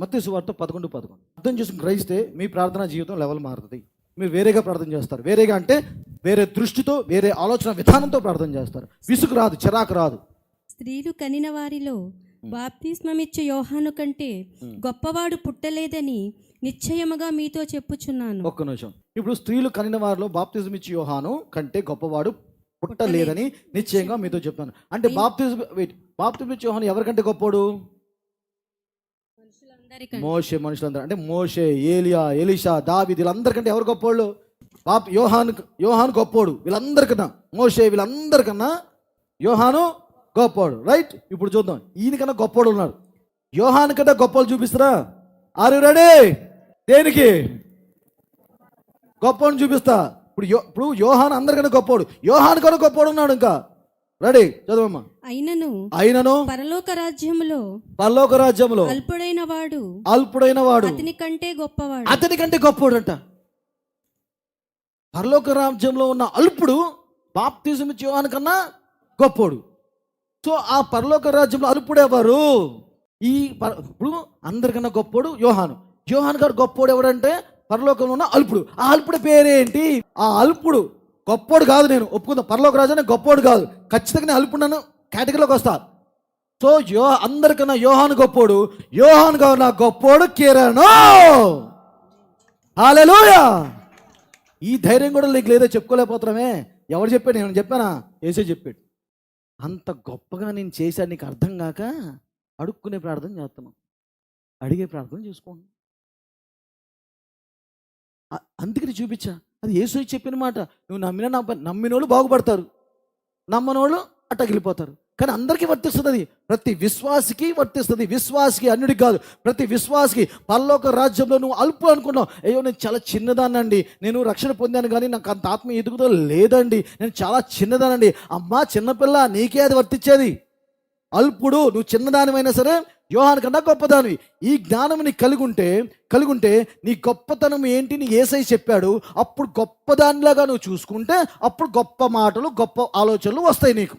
మత్తి సువార్త పదకొండు పదకొండు. అర్థం చేసుకుని గ్రహిస్తే మీ ప్రార్థనా జీవితం లెవెల్ మారుతుంది. మీరు వేరేగా ప్రార్థన చేస్తారు. వేరేగా అంటే వేరే దృష్టితో వేరే ఆలోచన విధానంతో ప్రార్థన చేస్తారు. విసుగు రాదు చిరాకు రాదు. స్త్రీలు కనిన వారిలో బాప్తిస్మమిచ్చే యోహాను కంటే గొప్పవాడు పుట్టలేదని నిశ్చయముగా మీతో చెప్పుచున్నాను. ఒక్క నిమిషం. ఇప్పుడు స్త్రీలు కనిన వారిలో బాప్తిజం ఇచ్చి యోహాను కంటే గొప్పవాడు పుట్టలేదని నిశ్చయంగా మీతో చెప్తాను. అంటే బాప్తిజం బాప్తిజం ఇచ్చి యోహాను ఎవరికంటే గొప్పోడు? మనుషులందరికంటే మోషే మనుషులందరూ అంటే మోషే ఏలియా ఎలిషా దావి వీళ్ళందరికంటే ఎవరు గొప్పోళ్ళు? బాప్ యోహాన్ యోహాన్ గొప్పోడు వీళ్ళందరికన్నా. మోషే వీళ్ళందరికన్నా యోహాను గొప్పోడు. రైట్? ఇప్పుడు చూద్దాం. ఈయనకన్నా గొప్పోడు ఉన్నాడు. యోహాన్ కన్నా గొప్పలు చూపిస్తారా? ఆరు రెడీ దేనికి? గొప్పని చూపిస్తా. ఇప్పుడు యో ఇప్పుడు యోహాన్ అందరికన్నా గొప్పోడు. యోహాన్ కన్నా గొప్పోడు ఉన్నాడు ఇంకా. రెడీ చదవమ్మా. అయినను అయినను పరలోక రాజ్యములో పరలోక రాజ్యంలో అల్పుడైన వాడు అల్పుడైన వాడు అతని కంటే గొప్పవాడు. అతని కంటే గొప్పోడంట పరలోక రాజ్యంలో ఉన్న అల్పుడు బాప్తిజం ఇచ్చేవాని కన్నా గొప్పోడు సో ఆ పరలోక రాజ్యంలో అల్పుడు ఎవరు? ఈ ఇప్పుడు అందరికన్నా గొప్పోడు యోహాను. యోహాను గారు గొప్పోడు ఎవడంటే పరలోకంలో ఉన్న అల్పుడు. ఆ అల్పుడు పేరేంటి? ఆ అల్పుడు. గొప్పోడు కాదు నేను ఒప్పుకుందా. పరలోక రాజు నేను గొప్పోడు కాదు. ఖచ్చితంగా నేను అలుపున్నాను కేటగిరీలోకి వస్తా. సో యో అందరికన్నా యోహాను గొప్పోడు. యోహాను కాదు నా గొప్పోడు కిరణ్ హాలెలూయా ఈ ధైర్యం కూడా నీకు లేదో చెప్పుకోలేకపోతున్నామే. ఎవరు చెప్పాడు? నేను చెప్పానా? ఏసే చెప్పాడు. అంత గొప్పగా నేను చేశాను నీకు అర్థం కాక అడుక్కునే ప్రార్థన చేస్తున్నాం. అడిగే ప్రార్థన చేసుకోండి. అందుకని చూపించా. అది యేసు చెప్పిన మాట. నువ్వు నమ్మినా నమ్మ నమ్మినోళ్ళు బాగుపడతారు. నమ్మనోళ్ళు అట్టగిలిపోతారు కానీ అందరికీ వర్తిస్తుంది అది. ప్రతి విశ్వాసికి వర్తిస్తుంది. విశ్వాసికి అన్నిటికి కాదు. ప్రతి విశ్వాసికి పల్లోక రాజ్యంలో నువ్వు అల్పు అనుకున్నావు. అయ్యో నేను చాలా చిన్నదానండి నేను రక్షణ పొందాను కానీ నాకు అంత ఆత్మ ఎదుగుదల లేదండి. నేను చాలా చిన్నదానండి అమ్మా చిన్నపిల్ల నీకే అది వర్తించేది అల్పుడు నువ్వు చిన్నదానివైనా సరే యోహాన్ కన్నా గొప్పదానివి. ఈ జ్ఞానం నీకు కలిగి ఉంటే కలిగి ఉంటే నీ గొప్పతనం ఏంటి నీ ఏసై చెప్పాడు. అప్పుడు గొప్పదానిలాగా నువ్వు చూసుకుంటే అప్పుడు గొప్ప మాటలు గొప్ప ఆలోచనలు వస్తాయి నీకు.